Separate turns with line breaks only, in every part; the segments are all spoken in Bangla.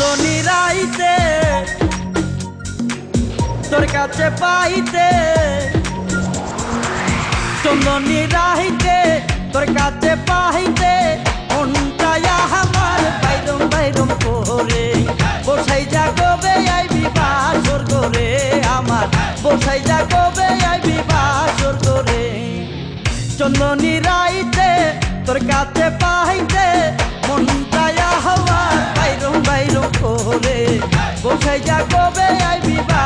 হলো নিরাইতে, তোর কাছে পাইতে। চলো নিরাইতে, তোর কাছে পাইতে। বসাই যা কবে আইবি বাসর করে আমার। বসাই তোর কাছে পাইতে। মনটায় হওয়ার বাইরম বাইরম করে বসাই যা কবে আইবি বাসর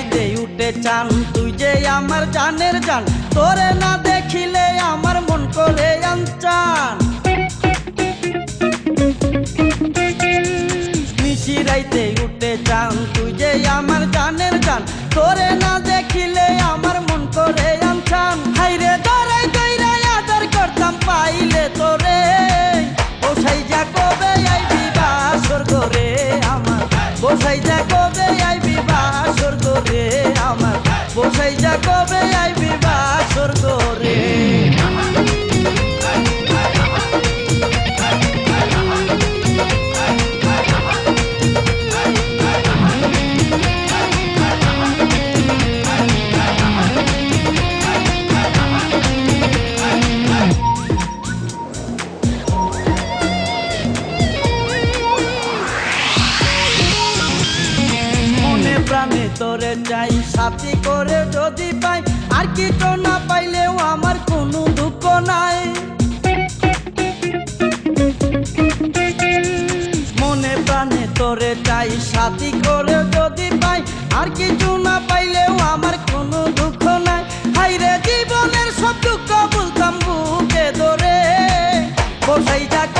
নিশিরাইতে উঠে চান, তুই যে আমার জানের জান, তোরে না দেখিলে আমার মন করে আনচান। নিশিরাইতে উঠে চান, তুই যে আমার জানের জান, তোরে না প্রাণে তোরে চাই, সাথী করে যদি পাই। আর কিছু না পাইলেও আমার কোনো দুঃখ নাই। মনে প্রাণে তোরে চাই, সাথী করে যদি পাই। আর কিছু না পাইলেও আমার কোনো দুঃখ নাই। হাইরে জীবনের সব দুঃখ বলতাম বুকে ধরে। বসাই যা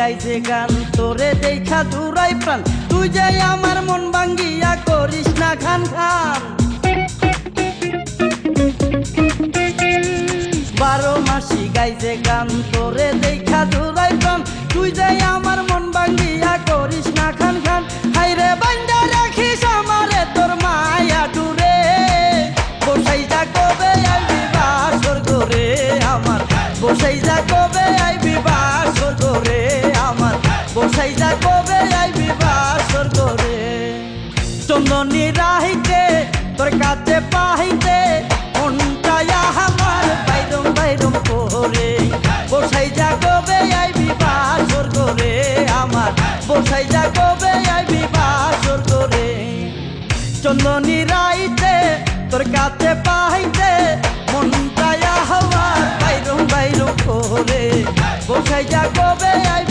গাইছে গান তোরে দেখা দূরাই প্রাণ। তুই যে আমার মন ভাঙ্গিয়া করিস না খান খান। বারো মাসি গাইছে গান তোরে দেখা দূরাই প্রাণ। তুই যে আমার মন ভাঙ্গিয়া করিস না খান খান। হাইরে বান্দা রাখিস আমারে তোর মায়া টুরে বসাই যা কবে আইবি বাসর করে আমার। বসাই যা কবে কবে আইবি বাসর করে চন্দনী রাহিতে তোর কাছে পাহিতে আমার বাইরম বাইরম করে বসাই যা কবে আইবি বাসর করে আমার বসাই যা কবে আইবি বাসর করে চন্দনী রাইতে তোর কাছে পাইতে মনটাই আমার বাইরম বাইরম করে বসাই যা কবে আইবি